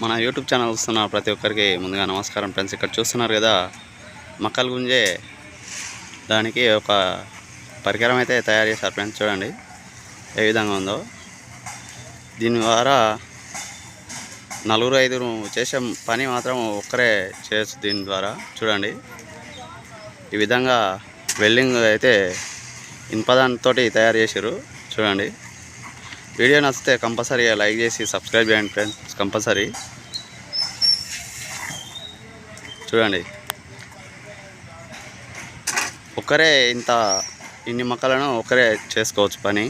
మన YouTube channel వస్తున్న ప్రతి ఒక్కరికి ముందుగా నమస్కారం ఫ్రెండ్స్. ఇక్కడ చూస్తున్నారు కదా మక్కలు గుంజే దానికి ఒక పరికరం అయితే తయారు చేశారు ఫ్రెండ్స్ చూడండి. ఏ విధంగా ఉందో. దీని ద్వారా నలుగురు ఐదుగురు చేసే పని మాత్రం ఒక్కరే చేయొచ్చు దీని ద్వారా చూడండి. ఈ విధంగా వెల్డింగ్ అయితే ఇనుపదానితో తయారు చేశారు చూడండి. వీడియో నచ్చితే కంపల్సరీగా లైక్ చేసి సబ్స్క్రైబ్ చేయండి ఫ్రెండ్స్. కంపల్సరీ. చూడండి. ఒక్కరే ఇంత ఇన్ని మొక్కలను ఒక్కరే చేసుకోవచ్చు పని.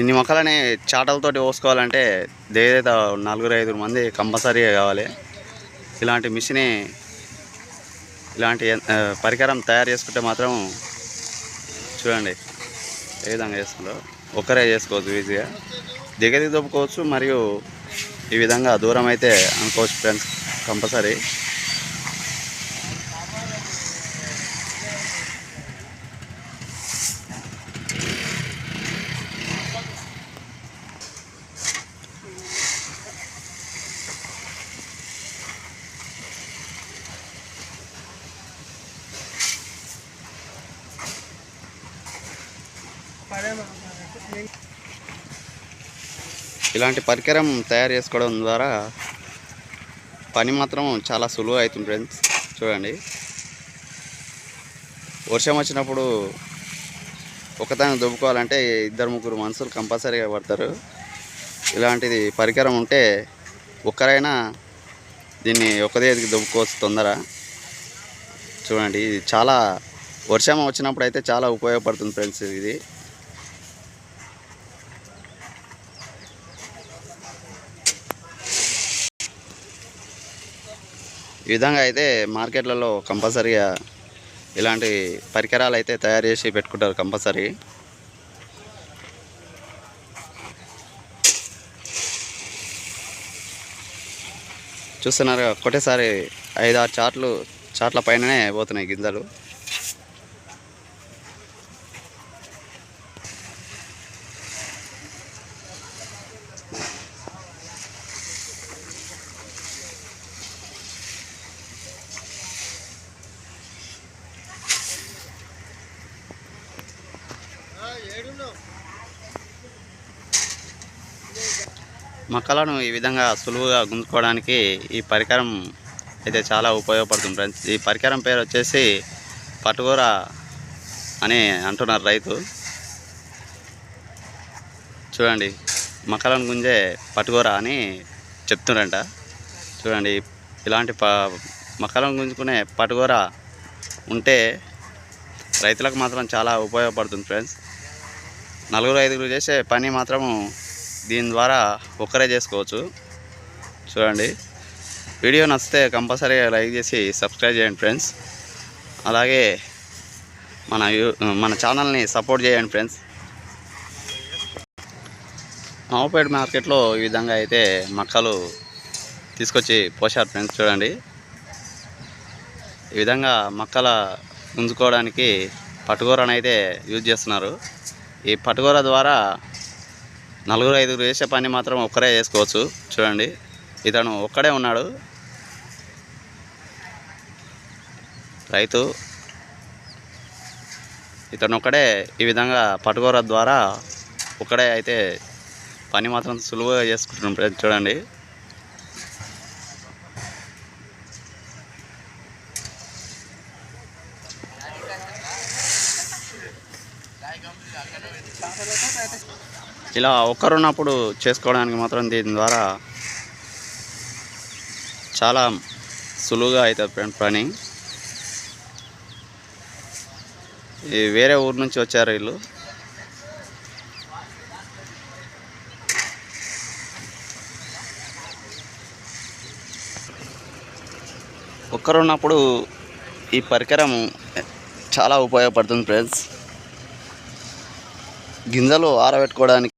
ఇన్ని మొక్కలని చాటలతోటి పోసుకోవాలంటే దేదైతే నలుగురు ఐదుగురు మంది కంపల్సరీగా కావాలి. ఇలాంటి మిషన్ ఇలాంటి పరికరం తయారు చేసుకుంటే మాత్రం చూడండి ఏ విధంగా చేస్తుందో. ఒక్కరే చేసుకోవచ్చు ఈజీగా. దిగది దొప్పుకోవచ్చు మరియు ఈ విధంగా దూరం అయితే అనుకోవచ్చు ఫ్రెండ్స్ కంపల్సరీ. ఇలాంటి పరికరం తయారు చేసుకోవడం ద్వారా పని మాత్రం చాలా సులువు అవుతుంది ఫ్రెండ్స్. చూడండి. వర్షం వచ్చినప్పుడు ఒకదాన్ని దుబ్బుకోవాలంటే ఇద్దరు ముగ్గురు మనుషులు కంపల్సరీగా పడతారు. ఇలాంటిది పరికరం ఉంటే ఒక్కరైనా దీన్ని ఒకదేదికి దుబ్బుకోవచ్చు తొందర. చూడండి ఇది చాలా వర్షం వచ్చినప్పుడు అయితే చాలా ఉపయోగపడుతుంది ఫ్రెండ్స్ ఇది. ఈ విధంగా అయితే మార్కెట్లలో కంపల్సరీగా ఇలాంటి పరికరాలు అయితే తయారు చేసి పెట్టుకుంటారు కంపల్సరీ. చూస్తున్నారు ఒకటేసారి ఐదు ఆరు చాట్లు చాట్ల పైననే పోతున్నాయి గింజలు. మొక్కలను ఈ విధంగా సులువుగా గుంజుకోవడానికి ఈ పరికరం అయితే చాలా ఉపయోగపడుతుంది ఫ్రెండ్స్. ఈ పరికరం పేరు వచ్చేసి పట్టుకూర అని అంటున్నారు రైతు. చూడండి మొక్కలను గుంజే పట్టుకూర అని చెప్తున్నారంట చూడండి ఇలాంటి ప మొక్కలను గుంజుకునే పట్టుకూర ఉంటే రైతులకు మాత్రం చాలా ఉపయోగపడుతుంది ఫ్రెండ్స్. నలుగురు ఐదుగురు చేసే పని మాత్రము దీని ద్వారా ఒక్కరే చేసుకోవచ్చు. చూడండి. వీడియో నచ్చితే కంపల్సరీగా లైక్ చేసి సబ్స్క్రైబ్ చేయండి ఫ్రెండ్స్. అలాగే మన యూ మన ఛానల్ని సపోర్ట్ చేయండి ఫ్రెండ్స్. నవపేట మార్కెట్లో ఈ విధంగా అయితే మక్కలు తీసుకొచ్చి పోసారు ఫ్రెండ్స్. చూడండి. ఈ విధంగా మక్కల ఉంచుకోవడానికి పట్టుకూరను అయితే యూజ్ చేస్తున్నారు. ఈ పట్టుకూర ద్వారా నలుగురు ఐదుగురు చేసే పని మాత్రం ఒక్కరే చేసుకోవచ్చు. చూడండి. ఇతను ఒక్కడే ఉన్నాడు. రైతు. ఇతను ఒక్కడే ఈ విధంగా పట్టుకోర ద్వారా ఒక్కడే అయితే పని మాత్రం సులువుగా చేసుకుంటున్నాం చూడండి. ఇలా ఒక్కరున్నప్పుడు చేసుకోవడానికి మాత్రం దీని ద్వారా చాలా సులువుగా అవుతుంది పని. ఈ వేరే ఊరు నుంచి వచ్చారు వీళ్ళు. ఒక్కరున్నప్పుడు ఈ పరికరం చాలా ఉపయోగపడుతుంది ఫ్రెండ్స్. గింజలు ఆరబెట్టుకోవడానికి